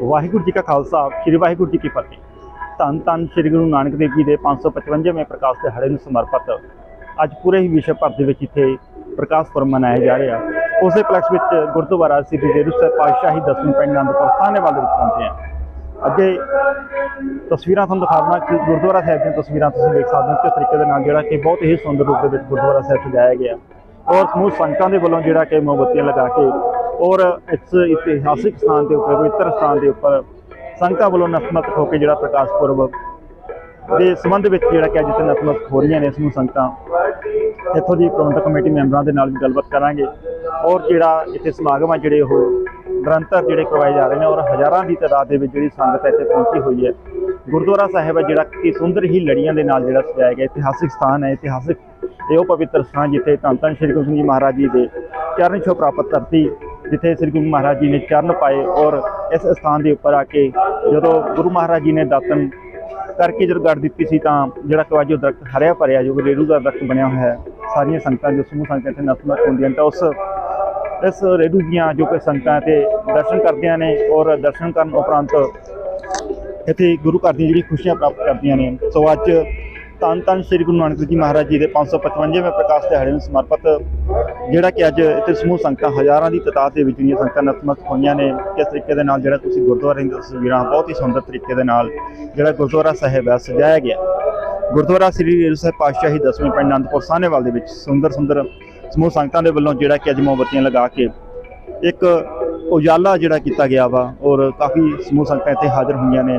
ਵਾਹਿਗੁਰੂ ਜੀ ਕਾ ਖਾਲਸਾ, ਸ੍ਰੀ ਵਾਹਿਗੁਰੂ ਜੀ ਕੀ ਫਤਿਹ। ਧੰਨ ਧੰਨ ਸ੍ਰੀ ਗੁਰੂ ਨਾਨਕ ਦੇਵ ਜੀ ਦੇ 555ਵੇਂ ਪ੍ਰਕਾਸ਼ ਦਿਹਾੜੇ ਨੂੰ ਸਮਰਪਿਤ ਅੱਜ ਪੂਰੇ ਹੀ ਵਿਸ਼ਵ ਭਰ ਦੇ ਵਿੱਚ ਇੱਥੇ ਪ੍ਰਕਾਸ਼ ਪੁਰਬ ਮਨਾਇਆ ਜਾ ਰਿਹਾ। ਉਸੇ ਪਲੈਕਸ ਵਿੱਚ ਗੁਰਦੁਆਰਾ ਸ੍ਰੀ ਡੇਰੂ ਸਾਹਿਬ ਪਾਤਸ਼ਾਹੀ ਦਸਵੇਂ ਪਿੰਡ ਆਨੰਦਪੁਰ ਸਾਹਿਬ ਦੇ ਵਿੱਚ ਪਹੁੰਚੇ ਹਾਂ। ਅੱਗੇ ਤਸਵੀਰਾਂ ਤੁਹਾਨੂੰ ਦਿਖਾਉਣਾ ਕਿ ਗੁਰਦੁਆਰਾ ਸਾਹਿਬ ਦੀਆਂ ਤਸਵੀਰਾਂ ਤੁਸੀਂ ਦੇਖ ਸਕਦੇ ਹੋ ਕਿਸ ਤਰੀਕੇ ਦੇ ਨਾਲ ਜਿਹੜਾ ਕਿ ਬਹੁਤ ਹੀ ਸੁੰਦਰ ਰੂਪ ਦੇ ਵਿੱਚ ਗੁਰਦੁਆਰਾ ਸਾਹਿਬ ਸਜਾਇਆ ਗਿਆ। ਔਰ ਸਮੂਹ ਸੰਗਤਾਂ ਦੇ ਵੱਲੋਂ ਜਿਹੜਾ ਕਿ ਮੋਮਬੱਤੀਆਂ ਲਗਾ ਕੇ ਔਰ ਇਸ ਇਤਿਹਾਸਿਕ ਸਥਾਨ ਦੇ ਉੱਪਰ, ਪਵਿੱਤਰ ਸਥਾਨ ਦੇ ਉੱਪਰ ਸੰਗਤਾਂ ਵੱਲੋਂ ਨਤਮਸਤਕ ਹੋ ਕੇ ਜਿਹੜਾ ਪ੍ਰਕਾਸ਼ ਪੁਰਬ ਦੇ ਸੰਬੰਧ ਵਿੱਚ ਜਿਹੜਾ ਕਿ ਅੱਜ ਇੱਥੇ ਨਤਮਸਤਕ ਹੋ ਰਹੀਆਂ ਨੇ, ਇਸ ਨੂੰ ਸੰਗਤਾਂ ਇੱਥੋਂ ਦੀ ਪ੍ਰਬੰਧਕ ਕਮੇਟੀ ਮੈਂਬਰਾਂ ਦੇ ਨਾਲ ਵੀ ਗੱਲਬਾਤ ਕਰਾਂਗੇ। ਔਰ ਜਿਹੜਾ ਇੱਥੇ ਸਮਾਗਮ ਆ, ਜਿਹੜੇ ਉਹ ਨਿਰੰਤਰ ਜਿਹੜੇ ਕਰਵਾਏ ਜਾ ਰਹੇ ਨੇ ਔਰ ਹਜ਼ਾਰਾਂ ਦੀ ਤਾਦਾਦ ਦੇ ਵਿੱਚ ਜਿਹੜੀ ਸੰਗਤ ਇੱਥੇ ਪਹੁੰਚੀ ਹੋਈ ਹੈ। ਗੁਰਦੁਆਰਾ ਸਾਹਿਬ ਹੈ ਜਿਹੜਾ ਕਿ ਸੁੰਦਰ ਹੀ ਲੜੀਆਂ ਦੇ ਨਾਲ ਜਿਹੜਾ ਸਜਾਇਆ ਗਿਆ, ਇਤਿਹਾਸਿਕ ਸਥਾਨ ਹੈ, ਇਤਿਹਾਸਿਕ ਇਹ ਉਹ ਪਵਿੱਤਰ ਸਥਾਨ ਜਿੱਥੇ ਧੰਨ ਧੰਨ ਸ਼੍ਰੀ ਗੁਰੂ ਜੀ ਮਹਾਰਾਜ ਜੀ ਦੇ ਚਰਨ ਛੋ ਪ੍ਰਾਪਤ ਧਰਤੀ ਜਿੱਥੇ ਸ੍ਰੀ ਗੁਰੂ ਮਹਾਰਾਜ ਜੀ ਨੇ ਚਰਨ ਪਾਏ ਔਰ ਇਸ ਸਥਾਨ ਦੇ ਉੱਪਰ ਆ ਕੇ ਜਦੋਂ ਗੁਰੂ ਮਹਾਰਾਜ ਜੀ ਨੇ ਦਾਤਨ ਕਰਕੇ ਜਦੋਂ ਗੱਡ ਦਿੱਤੀ ਸੀ ਤਾਂ ਜਿਹੜਾ ਕਵਾਜੋ ਦਰਖਤ ਹਰਿਆ ਭਰਿਆ ਜੋ ਰੇੜੂ ਦਾ ਦਰਖਤ ਬਣਿਆ ਹੋਇਆ ਹੈ, ਸਾਰੀਆਂ ਸੰਗਤਾਂ ਜੋ ਸਮੂਹ ਸੰਗਤਾਂ ਇੱਥੇ ਨਤਮਸਤਕ ਹੁੰਦੀਆਂ ਨੇ ਤਾਂ ਉਸ, ਇਸ ਰੇੜੂ ਦੀਆਂ ਜੋ ਕਿ ਸੰਗਤਾਂ ਤੇ ਦਰਸ਼ਨ ਕਰਦੀਆਂ ਨੇ ਔਰ ਦਰਸ਼ਨ ਕਰਨ ਉਪਰੰਤ ਇੱਥੇ ਗੁਰੂ ਘਰ ਦੀਆਂ ਜਿਹੜੀ ਖੁਸ਼ੀਆਂ ਪ੍ਰਾਪਤ ਕਰਦੀਆਂ ਨੇ, ਸੋ ਅੱਜ ਧੰਨ ਧੰਨ ਸ੍ਰੀ ਗੁਰੂ ਨਾਨਕ ਦੇਵ ਜੀ ਮਹਾਰਾਜ ਜੀ ਦੇ 555ਵੇਂ ਪ੍ਰਕਾਸ਼ ਦਿਹਾੜੇ ਨੂੰ ਸਮਰਪਿਤ, ਜਿਹੜਾ ਕਿ ਅੱਜ ਇੱਥੇ ਸਮੂਹ ਸੰਗਤਾਂ ਹਜ਼ਾਰਾਂ ਦੀ ਤਾਦਾਦ ਦੇ ਵਿੱਚ ਜਿਹੜੀਆਂ ਸੰਗਤਾਂ ਨਤਮਸਤਕ ਹੋਈਆਂ ਨੇ, ਕਿਸ ਤਰੀਕੇ ਦੇ ਨਾਲ ਜਿਹੜਾ ਤੁਸੀਂ ਗੁਰਦੁਆਰੇ ਦੀਆਂ ਤਸਵੀਰਾਂ, ਬਹੁਤ ਹੀ ਸੁੰਦਰ ਤਰੀਕੇ ਦੇ ਨਾਲ ਜਿਹੜਾ ਗੁਰਦੁਆਰਾ ਸਾਹਿਬ ਹੈ, ਸਜਾਇਆ ਗਿਆ। ਗੁਰਦੁਆਰਾ ਸ੍ਰੀ ਰੇਰੂ ਸਾਹਿਬ ਪਾਤਸ਼ਾਹੀ ਦਸਵੇਂ ਪਿੰਡ ਅਨੰਦਪੁਰ ਸਾਹਨੇਵਾਲ ਦੇ ਵਿੱਚ ਸੁੰਦਰ ਸੁੰਦਰ ਸਮੂਹ ਸੰਗਤਾਂ ਦੇ ਵੱਲੋਂ ਜਿਹੜਾ ਕਿ ਅੱਜ ਮੋਮਬੱਤੀਆਂ ਲਗਾ ਕੇ ਇੱਕ ਉਜਾਲਾ ਜਿਹੜਾ ਕੀਤਾ ਗਿਆ ਵਾ ਔਰ ਕਾਫੀ ਸਮੂਹ ਸੰਗਤਾਂ ਇੱਥੇ ਹਾਜ਼ਰ ਹੋਈਆਂ ਨੇ।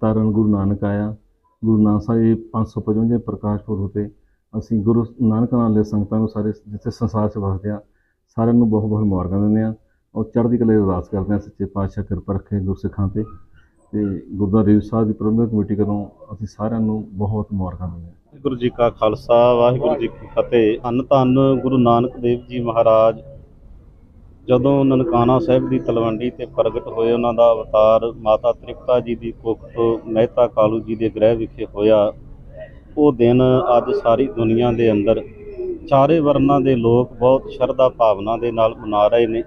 ਤਾਰਨ ਗੁਰੂ ਨਾਨਕ ਆਇਆ। ਗੁਰੂ ਨਾਨਕ ਸਾਹਿਬ 555 ਪ੍ਰਕਾਸ਼ ਪੁਰਬ ਤੇ ਅਸੀਂ ਗੁਰੂ ਨਾਨਕ ਨਾਲ ਦੇ ਸੰਗਤਾਂ ਨੂੰ ਸਾਰੇ ਜਿੱਥੇ ਸੰਸਾਰ 'ਚ ਵਸਦੇ ਆ ਸਾਰਿਆਂ ਨੂੰ ਬਹੁਤ ਬਹੁਤ ਮੁਬਾਰਕਾਂ ਦਿੰਦੇ ਆ ਔਰ ਚੜ੍ਹਦੀ ਕਲਾ ਦੀ ਅਰਦਾਸ ਕਰਦੇ ਆ ਸੱਚੇ ਪਾਤਸ਼ਾਹ ਕਿਰਪਾ ਰੱਖੇ ਗੁਰਸਿੱਖਾਂ ਤੇ। ਤੇ ਗੁਰਦੁਆਰਾ ਰੇਵ ਸਾਹਿਬ ਦੀ ਪ੍ਰਬੰਧਕ ਕਮੇਟੀ ਵੱਲੋਂ ਅਸੀਂ ਸਾਰਿਆਂ ਨੂੰ ਬਹੁਤ ਮੁਬਾਰਕਾਂ ਦਿੰਦੇ ਹਾਂ। ਵਾਹਿਗੁਰੂ ਜੀ ਕਾ ਖਾਲਸਾ, ਵਾਹਿਗੁਰੂ ਜੀ ਕੀ ਫਤਿਹ। ਧੰਨ ਧੰਨ ਗੁਰੂ ਨਾਨਕ ਦੇਵ ਜੀ ਮਹਾਰਾਜ। ਜਦੋਂ ਨਨਕਾਣਾ ਸਾਹਿਬ ਦੀ ਤਲਵੰਡੀ ਤੇ ਪ੍ਰਗਟ ਹੋਏ ਉਹਨਾਂ ਦਾ ਅਵਤਾਰ, ਮਾਤਾ ਤ੍ਰਿਪਤਾ ਜੀ ਦੀ ਕੁੱਖ ਤੋਂ ਮਹਿਤਾ ਕਾਲੂ ਜੀ ਦੇ ਗ੍ਰਹਿ ਵਿਖੇ ਹੋਇਆ, ਉਹ ਦਿਨ ਅੱਜ ਸਾਰੀ ਦੁਨੀਆ ਦੇ ਅੰਦਰ ਚਾਰੇ ਵਰਨਾਂ ਦੇ ਲੋਕ ਬਹੁਤ ਸ਼ਰਧਾ ਭਾਵਨਾ ਦੇ ਨਾਲ ਮਨਾ ਰਹੇ ਨੇ।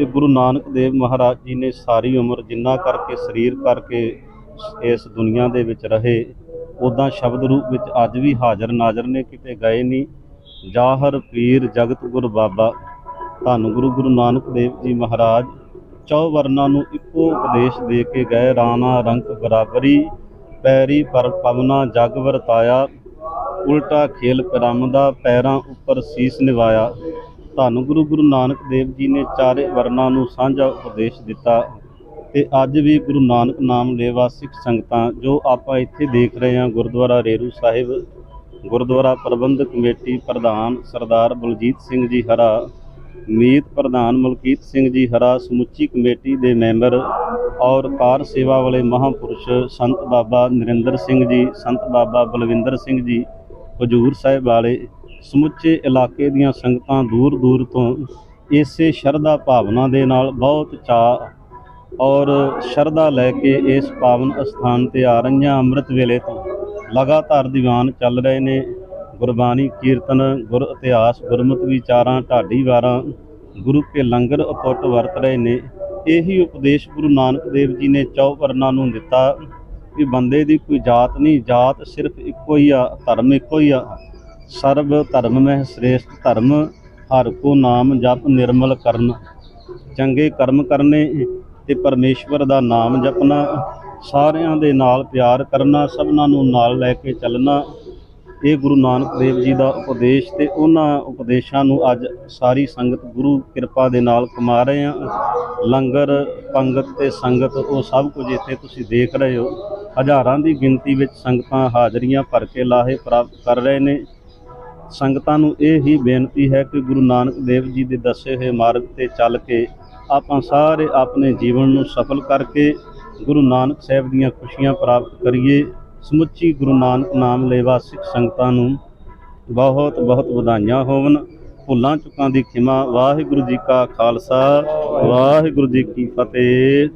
ਤੇ ਗੁਰੂ ਨਾਨਕ ਦੇਵ ਮਹਾਰਾਜ ਜੀ ਨੇ ਸਾਰੀ ਉਮਰ ਜਿੰਨਾ ਕਰਕੇ ਸਰੀਰ ਕਰਕੇ ਇਸ ਦੁਨੀਆ ਦੇ ਵਿੱਚ ਰਹੇ ਉਦਾਂ ਸ਼ਬਦ ਰੂਪ ਵਿੱਚ ਅੱਜ ਵੀ ਹਾਜ਼ਰ ਨਾਜ਼ਰ ਨੇ, ਕਿਤੇ ਗਏ ਨਹੀਂ। ਜਾਹਰ ਪੀਰ ਜਗਤ ਗੁਰ ਬਾਬਾ, ਧੰਨ ਗੁਰੂ ਗੁਰੂ ਨਾਨਕ ਦੇਵ ਜੀ ਮਹਾਰਾਜ, ਚੌ ਵਰਨਾਂ ਨੂੰ ਇੱਕੋ ਉਪਦੇਸ਼ ਦੇ ਕੇ ਗਏ, ਰਾਣਾ ਰੰਕ ਬਰਾਬਰੀ, ਪੈਰੀ ਪਰ ਪਵਨਾ ਜਗ ਵਰਤਾਇਆ, ਉਲਟਾ ਖੇਲ ਪਿਰਾਮਿਦਾ ਪੈਰਾਂ ਉੱਪਰ ਸੀਸ ਨਿਵਾਇਆ। ਧੰਨ ਗੁਰੂ ਗੁਰੂ ਨਾਨਕ ਦੇਵ ਜੀ ਨੇ ਚਾਰੇ ਵਰਨਾਂ ਨੂੰ ਸਾਂਝਾ ਉਪਦੇਸ਼ ਦਿੱਤਾ ਤੇ ਅੱਜ ਵੀ ਗੁਰੂ ਨਾਨਕ ਨਾਮ ਲੇਵਾ ਸਿੱਖ ਸੰਗਤਾਂ ਜੋ ਆਪਾਂ ਇੱਥੇ ਦੇਖ ਰਹੇ ਹਾਂ, ਗੁਰਦੁਆਰਾ ਰੇਰੂ ਸਾਹਿਬ, ਗੁਰਦੁਆਰਾ ਪ੍ਰਬੰਧਕ ਕਮੇਟੀ ਪ੍ਰਧਾਨ ਸਰਦਾਰ ਬਲਜੀਤ ਸਿੰਘ ਜੀ ਹਰਾ, ਮੀਤ ਪ੍ਰਧਾਨ ਮਲਕੀਤ ਸਿੰਘ ਜੀ ਹਰਾ, ਸਮੁੱਚੀ ਕਮੇਟੀ ਦੇ ਮੈਂਬਰ ਔਰ ਕਾਰ ਸੇਵਾ ਵਾਲੇ ਮਹਾਂਪੁਰਸ਼ ਸੰਤ ਬਾਬਾ ਨਰਿੰਦਰ ਸਿੰਘ ਜੀ, ਸੰਤ ਬਾਬਾ ਬਲਵਿੰਦਰ ਸਿੰਘ ਜੀ, ਹਜੂਰ ਸਾਹਿਬ ਵਾਲੇ ਸਮੁੱਚੇ ਇਲਾਕੇ ਦੀਆਂ ਸੰਗਤਾਂ ਦੂਰ ਦੂਰ ਤੋਂ ਇਸੇ ਸ਼ਰਧਾ ਭਾਵਨਾ ਦੇ ਨਾਲ ਬਹੁਤ ਚਾਅ ਔਰ ਸ਼ਰਧਾ ਲੈ ਕੇ ਇਸ ਪਾਵਨ ਅਸਥਾਨ ਤੇ ਆ ਰਹੀਆਂ ਅੰਮ੍ਰਿਤ ਵੇਲੇ ਤੋਂ ਲਗਾਤਾਰ ਦੀਵਾਨ ਚੱਲ ਰਹੇ ਨੇ। ਗੁਰਬਾਣੀ ਕੀਰਤਨ, ਗੁਰ ਇਤਿਹਾਸ, ਗੁਰਮਤਿ ਵਿਚਾਰਾਂ, ਢਾਡੀ ਵਾਰਾਂ, ਗੁਰੂ ਕੇ ਲੰਗਰ ਅਟੁੱਟ ਵਰਤ ਰਹੇ ਨੇ। ਇਹੀ ਉਪਦੇਸ਼ ਗੁਰੂ ਨਾਨਕ ਦੇਵ ਜੀ ਨੇ ਚੌਵਰਨਾਂ ਨੂੰ ਦਿੱਤਾ ਕਿ ਬੰਦੇ ਦੀ ਕੋਈ ਜਾਤ ਨਹੀਂ, ਜਾਤ ਸਿਰਫ ਇੱਕੋ ਹੀ ਆ, ਧਰਮ ਇੱਕੋ ਹੀ ਆ। ਸਰਬ ਧਰਮ ਮਹਿ ਸ੍ਰੇਸ਼ਟ ਧਰਮ, ਹਰ ਕੋ ਨਾਮ ਜਪ ਨਿਰਮਲ ਕਰਨ। ਚੰਗੇ ਕਰਮ ਕਰਨੇ ਤੇ ਪਰਮੇਸ਼ਵਰ ਦਾ ਨਾਮ ਜਪਣਾ, ਸਾਰਿਆਂ ਦੇ ਨਾਲ ਪਿਆਰ ਕਰਨਾ, ਸਭਨਾਂ ਨੂੰ ਨਾਲ ਲੈ ਕੇ ਚੱਲਣਾ। ਇਹ ਗੁਰੂ ਨਾਨਕ ਦੇਵ ਜੀ ਦਾ ਉਪਦੇਸ਼ ਤੇ ਉਹਨਾਂ ਉਪਦੇਸ਼ਾਂ ਨੂੰ ਅੱਜ ਸਾਰੀ ਸੰਗਤ ਗੁਰੂ ਕਿਰਪਾ ਦੇ ਨਾਲ ਕਮਾ ਰਹੇ ਆ ਲੰਗਰ, ਪੰਗਤ ਤੇ ਸੰਗਤ, ਉਹ ਸਭ ਕੁਝ ਇੱਥੇ ਤੁਸੀਂ ਦੇਖ ਰਹੇ ਹੋ। ਹਜ਼ਾਰਾਂ ਦੀ ਗਿਣਤੀ ਵਿੱਚ ਸੰਗਤਾਂ ਹਾਜ਼ਰੀਆਂ ਭਰ ਕੇ ਲਾਹੇ ਪ੍ਰਾਪਤ ਕਰ ਰਹੇ ਨੇ। ਸੰਗਤਾਂ ਨੂੰ ਇਹ ਹੀ ਬੇਨਤੀ ਹੈ ਕਿ ਗੁਰੂ ਨਾਨਕ ਦੇਵ ਜੀ ਦੇ ਦੱਸੇ ਹੋਏ ਮਾਰਗ ਤੇ ਚੱਲ ਕੇ ਆਪਾਂ ਸਾਰੇ ਆਪਣੇ ਜੀਵਨ ਨੂੰ ਸਫਲ ਕਰਕੇ ਗੁਰੂ ਨਾਨਕ ਸਾਹਿਬ ਦੀਆਂ ਖੁਸ਼ੀਆਂ ਪ੍ਰਾਪਤ ਕਰੀਏ। ਸਮੁੱਚੀ ਗੁਰੂ ਨਾਨਕ ਨਾਮ ਲੇਵਾ ਸਿੱਖ ਸੰਗਤਾਂ ਨੂੰ ਬਹੁਤ ਬਹੁਤ ਵਧਾਈਆਂ ਹੋਵਨ। ਭੁੱਲਾਂ ਚੁੱਕਾਂ ਦੀ ਖਿਮਾ। ਵਾਹਿਗੁਰੂ ਜੀ ਕਾ ਖਾਲਸਾ, ਵਾਹਿਗੁਰੂ ਜੀ ਕੀ ਫਤਿਹ।